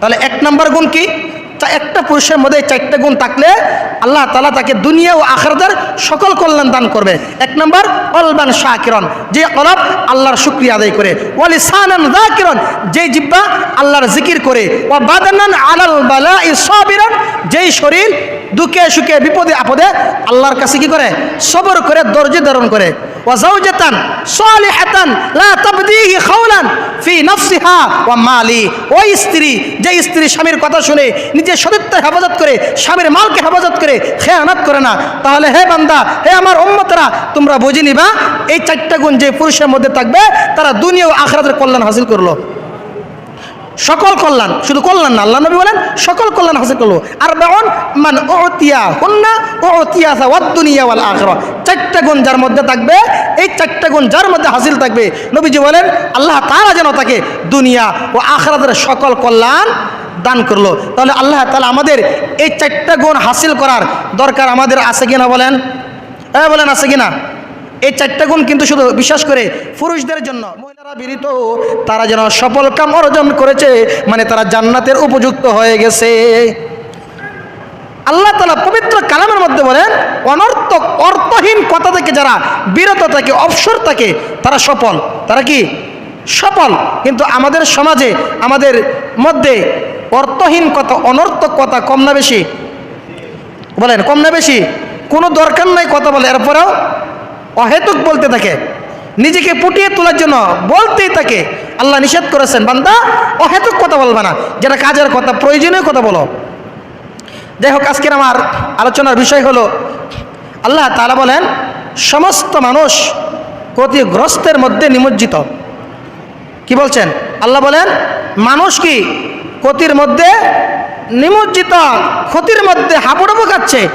তাহলে এক নম্বর গুণ কি? একটা পুরুষের মধ্যে চারটা গুণ থাকলে আল্লাহ তালা তাকে দুনিয়া ও আখরাতের সকল কল্যাণ দান করবে। এক নম্বর, অলবান শাকিরন, যে অলব আল্লাহর শুক্রিয়া আদায় করে। ওয়ালি সানান কিরণ যে জিব্বা আল্লাহর জিকির করে। ও বাদানান আলাল বালা ইসাবিরন যেই শরীর দুঃখে সুখে বিপদে আপদে আল্লাহর কাছে কি করে? সবর করে ধৈর্য ধারণ করে। ওয়াজাউজাতান সালিহাতান, লা তাবদিহি খাওলান। ফি নফসিহা ওয়া মালি। ওই স্ত্রী, যে স্ত্রী স্বামীর কথা শুনে নিজের সতীত্বের হেফাজত করে, স্বামীর মালকে হেফাজত করে খেয়ানত করে না, তাহলে হে বান্দা, হে আমার উম্মতরা, তোমরা বুঝে নিবা, এই চারটা গুণ যে পুরুষের মধ্যে থাকবে, তারা দুনিয়া ও আখরাতের কল্যাণ হাসিল করল। সকল কল্যাণ, শুধু কল্যাণ না, আল্লাহ নবী বলেন, সকল কল্যাণ হাসিল করল। আর বেউন মান ওতিয়া হুন্না ওতিয়া ওয়াল আখরা। চারটা গুণ যার মধ্যে থাকবে, এই চারটা গুণ যার মধ্যে হাসিল থাকবে, নবীজি বলেন, আল্লাহ তারা যেন তাকে দুনিয়া ও আখরাতের সকল কল্যাণ দান করল। তাহলে আল্লাহ তাআলা আমাদের এই চারটা গুণ হাসিল করার দরকার আমাদের আছে কিনা বলেন? হ্যাঁ বলেন আছে কিনা? এই চারটা গুণ কিন্তু শুধু বিশ্বাস করে পুরুষদের জন্য, মহিলারা বিরিত তারা যেন সফল কাম অর্জন করেছে মানে তারা জান্নাতের উপযুক্ত হয়ে গেছে। আল্লাহ তালা পবিত্র কালামের মধ্যে বলেন, অনর্থক, অর্থহীন কথা থেকে যারা বিরত থাকে, অবসর থাকে, তারা সফল। তারা কি? সফল। কিন্তু আমাদের সমাজে, আমাদের মধ্যে অর্থহীন কথা, অনর্থক কথা কম না বেশি। বলেন, কম না বেশি। কোনো দরকার নাই কথা বলে, এরপরেও অহেতুক বলতে থাকে। নিজেকে পুটিয়ে তোলার জন্য বলতেই থাকে। আল্লাহ নিষেধ করেছেন, বান্দা, অহেতুক কথা বলবে না। যেটা কাজের কথা, প্রয়োজনীয় কথা বলো। যাই হোক, আজকের আমার আলোচনার বিষয় হলো আল্লাহ তালা বলেন, সমস্ত মানুষ ক্ষতিগ্রস্তের মধ্যে নিমজ্জিত। কি বলছেন? আল্লাহ বলেন, মানুষ কি ক্ষতির মধ্যে নিমজ্জিত, ক্ষতির মধ্যে হাবুডুবু খাচ্ছে?